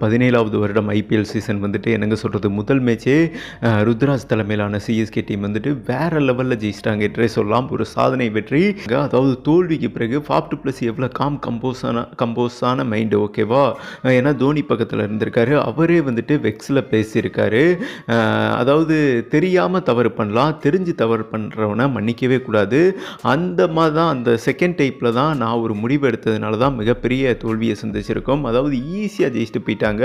பதினேழாவது வருடம் IPL season வந்துட்டு என்னங்க சொல்கிறது முதல் மேட்சே ருத்ராஜ் தலைமையிலான சிஎஸ்கே டீம் வந்துட்டு வேறு லெவலில் ஜெயிச்சிட்டாங்க என்றே சொல்லலாம். ஒரு சாதனை வெற்றி. அதாவது தோல்விக்கு பிறகு ஃபாப்ட் ப்ளஸ் எவ்வளோ காம் கம்போஸான கம்போஸான மைண்டு ஓகேவா ஏன்னா தோனி பக்கத்தில் இருந்திருக்காரு. அவரே வந்துட்டு வெக்ஸில் பேசியிருக்காரு. அதாவது தெரியாமல் தவறு பண்ணலாம். தெரிஞ்சு தவறு பண்ணுறவனை மன்னிக்கவே கூடாது. அந்த மாதிரி தான் அந்த செகண்ட் டைப்பில் தான் நான் ஒரு முடிவு எடுத்ததுனால தான் மிகப்பெரிய தோல்வியை சந்திச்சிருக்கோம். அதாவது ஈஸியாக ஜெயிச்சுட்டு போயிட்டாங்க.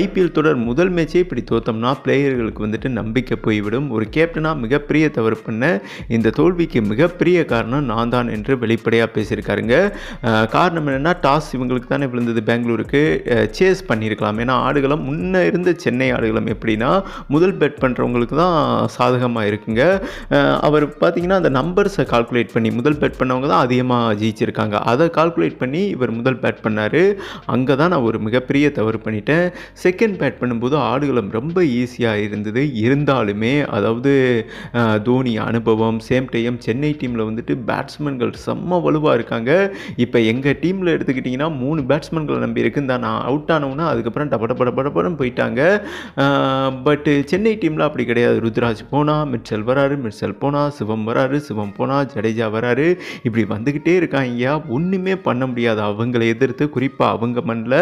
ஐபிஎல் தொடர் முதல் மேட்சே இப்படி தோத்தோம்னா பிளேயர்களுக்கு வந்துட்டு நம்பிக்கை போய்விடும். ஒரு கேப்டனாக மிகப்பெரிய தவறு பண்ண இந்த தோல்விக்கு மிகப்பெரிய காரணம் நான் தான் என்று வெளிப்படையாக பேசியிருக்காருங்க. காரணம் என்னென்னா டாஸ் இவங்களுக்கு தானே விழுந்தது பெங்களூருக்கு. சேஸ் பண்ணியிருக்கலாம். ஏன்னா ஆடுகளம் முன்னே இருந்த சென்னை ஆடுகளம் எப்படின்னா முதல் பேட் பண்ணுறவங்களுக்கு தான் சாதகமாக இருக்குங்க. அவர் பார்த்தீங்கன்னா அந்த நம்பர்ஸை கால்குலேட் பண்ணி முதல் பேட் பண்ணவங்க தான் அதிகமாக ஜெயிச்சிருக்காங்க. அதை கால்குலேட் பண்ணி இவர் முதல் பேட் பண்ணார். அங்கே தான் நான் ஒரு மிகப்பெரிய தவறு பண்ணிட்டேன். செகண்ட் பேட் பண்ணும்போது ஆடுகளம் ரொம்ப ஈஸியாக இருந்தது. இருந்தாலுமே அதாவது தோனி அனுபவம் சேம் டைம் சென்னை டீமில் வந்துட்டு பேட்ஸ்மேன்கள் செம்ம வலுவாக இருக்காங்க. இப்போ எங்கள் டீமில் எடுத்துக்கிட்டிங்கன்னா மூணு பேட்ஸ்மேன்களை நம்பி இருக்குன்னு தான் நான் அவுட் ஆனவுன்னா அதுக்கப்புறம் டப டப டப போயிட்டாங்க. பட்டு சென்னை டீமில் அப்படி கிடையாது. ருத்ராஜ் போனால் மிட்சல் வராரு மிட்சல் போனால் சிவம் வராரு சிவம் போனால் ஜடேஜா வராரு. இப்படி வந்துக்கிட்டே இருக்காங்க ஒன்றுமே பண்ண முடியாது. அவங்களை எதிர்த்து குறிப்பாக அவங்க மண்ணில்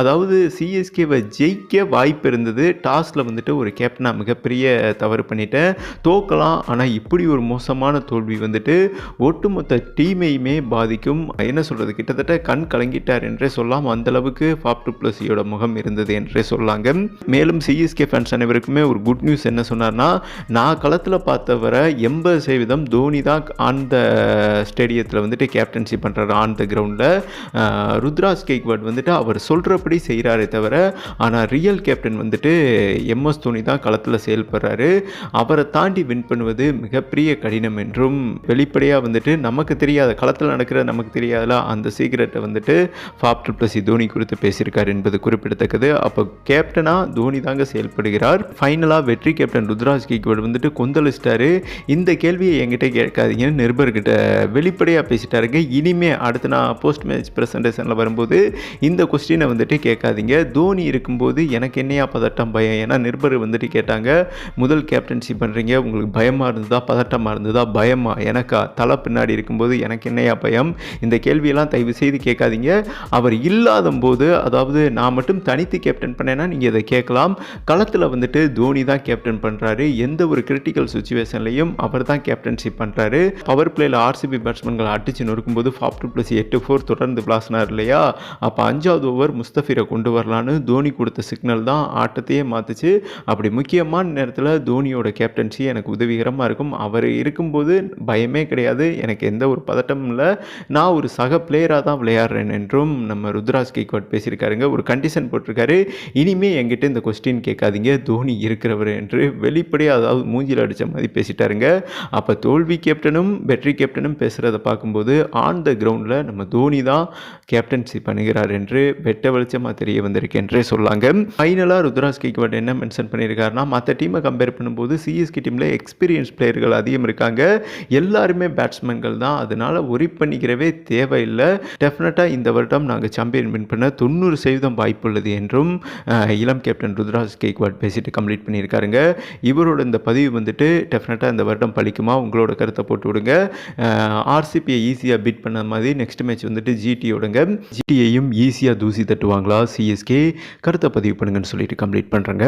அதாவது சிஎஸ்கேவை ஜெயிக்க வாய்ப்பு இருந்தது. டாஸில் வந்துட்டு ஒரு கேப்டனாக மிகப்பெரிய தவறு பண்ணிட்டேன். தோக்கலாம் ஆனால் இப்படி ஒரு மோசமான தோல்வி வந்துட்டு ஒட்டுமொத்த டீமையுமே பாதிக்கும். என்ன சொல்கிறது கிட்டத்தட்ட கண் கலங்கிட்டார் என்றே சொல்லலாம் அந்தளவுக்கு ஃபாப் டு ப்ளஸியோட முகம் இருந்தது என்றே சொல்லாங்க. மேலும் சிஎஸ்கே ஃபேன்ஸ் அனைவருக்குமே ஒரு குட் நியூஸ் என்ன சொன்னார்னா நான் களத்தில் பார்த்தவரை எண்பது சதவீதம் தோனி தான் ஆன் த ஸ்டேடியத்தில் வந்துட்டு கேப்டன்சி பண்ணுறாரு ஆன் த கிரவுண்டில் ருத்ராஜ் கேக்வாட் வந்துட்டு அவர் சொல்கிறபடி செய்கிறாரே தவிர ஆனால் ரியல் கேப்டன் வந்துட்டு எம்எஸ் தோனி தான் களத்தில் செயல்படுறாரு. அவரை தாண்டி வின் பண்ணுவது மிகப்பெரிய கடினம் என்றும் வெளிப்படையாக வந்துட்டு நமக்கு தெரியாத களத்தில் நடக்கிற நமக்கு தெரியாதல அந்த சீக்கிரட்டை வந்துட்டு ஃபாப் ட்ரிப்ளசி தோனி குறித்து பேசியிருக்கார் என்பது குறிப்பிடத்தக்கது. அப்போ கேப்டனாக தோனி தாங்க செயல்படுகிறார். ஃபைனலாக வெற்றி கேப்டன் ருத்ராஜ் கேக்வர்டு வந்துட்டு கொந்தளிச்சிட்டாரு. இந்த கேள்வியை என்கிட்ட கேட்காதீங்கன்னு நிருபர்கிட்ட வெளிப்படையாக பேசிட்டாருங்க. இனிமே அடுத்து நான் போஸ்ட் மேட்ச் ப்ரெசன்டேஷனில் வரும்போது இந்த கொஸ்டினை வந்துட்டு கேட்காதீங்க தோனி இருக்கும்போது எனக்கு என்னையா பதட்டம் பயம்? ஏன்னா நிருபர் வந்துட்டு கேட்டாங்க முதல் கேப்டன்சி பண்ணுறீங்க உங்களுக்கு பயமாக இருந்ததா? பதட்டமாக இருந்ததா? பயமா? எனக்கா? தலை பின்னாடி இருக்கும்போது எனக்கு என்னையா பயம்? இந்த கேள்வியெல்லாம் தயவு செய்து கேட்காதீங்க. அவர் இல்லாத போது அதாவது நான் மட்டும் தனித்து கேப்டன் பண்ணேன்னா நீங்கள் இதை கேட்கலாம். களத்தில் வந்துட்டு தோனி தான் கேப்டன் பண்ணுறாரு எந்த ஒரு கிரிட்டிக்கல் சுச்சுவேஷன்லையும் அவர் தான் கேப்டன்ஷிப் பண்ணுறாரு பவர் பிளேயில் ஆர்சிபி பேட்ஸ்மேன்களை அடிச்சு நொறுக்கும்போது ஃபாப்ட் ப்ளஸ் எட்டு ஃபோர் தொடர்ந்து பிளாஸ்னார் இல்லையா? அப்போ அஞ்சாவது ஓவர் முஸ்தபிரை கொண்டு வரலான்னு தோனி கொடுத்த சிக்னல் தான் ஆட்டத்தையே மாற்றுச்சு அப்படி முக்கியமான நேரத்தில் தோனியோட கேப்டன்சி எனக்கு உதவிகரமாக இருக்கும். அவர் இருக்கும்போது பயமே கிடையாது. எனக்கு எந்த ஒரு பதட்டமும் இல்லை. நான் ஒரு சக பிளேயராக தான் விளையாடுறேன் என்றும் நம்ம ருத்ராஜ் கேக்வாட் பேசியிருக்காருங்க. ஒரு கண்டிஷன் போட்டிருக்காரு. இனிமே என்கிட்ட இந்த கொஸ்டின் கேட்காதீங்க. தோனி இருக்கிறவர் என்று வெளிப்படையாக அதாவது மூஞ்சில் அடித்த மாதிரி பேசிட்டாருங்க. அப்போ தோல்வி கேப்டனும் வெற்றி கேப்டனும் பேசுகிறத பார்க்கும்போது ஆன் த கிரவுண்டில் நம்ம தோனி தான் கேப்டன்சி பண்ணுகிறார் என்று வெட்ட வெளிச்சமாக தெரிய வந்திருக்கு என்றே சொல்லாங்க. ஃபைனலாக ருத்ராஜ் கேக்வாட் என்ன மென்ஷன் பண்ணியிருக்காருன்னா மற்ற டீமை கம்பேர் பண்ணும்போது சிஎஸ்கே டீமில் எக்ஸ்பீரியன்ஸ் பிளேயர்கள் அதிகம் இருக்காங்க. எல்லாருமே பேட்ஸ்மேன்கள் தான். அதனால் ஒரி பண்ணிக்கிறவே தேவையில்லை. டெஃபினட்டாக இந்த வருடம் நாங்கள் சாம்பியன் வின் பண்ண தொண்ணூறு சதவீதம் வாய்ப்புள்ளது என்றும் இளம் கேப்டன் ருத்ராஜ் கேக்வாட் பேசிட்டு கம்ப்ளீட் பண்ணியிருக்காருங்க. இவரோட இந்த பதிவு வந்துட்டு டெஃபினட்டாக இந்த வருடம் பழிக்குமா? உங்களோட கருத்தை போட்டு விடுங்க. ஆர்சிபியை ஈஸியாக பீட் பண்ண மாதிரி நெக்ஸ்ட் மேட்ச் வந்துட்டு ஜிடியோடுங்க ஜிடியையும் ஈஸியாக தூசி தட்டுவாங்களா? சிஎஸ்கே கருத்தை பதிவு பண்ணுங்கன்னு சொல்லிட்டு கம்ப்ளீட் பண்ணுறேங்க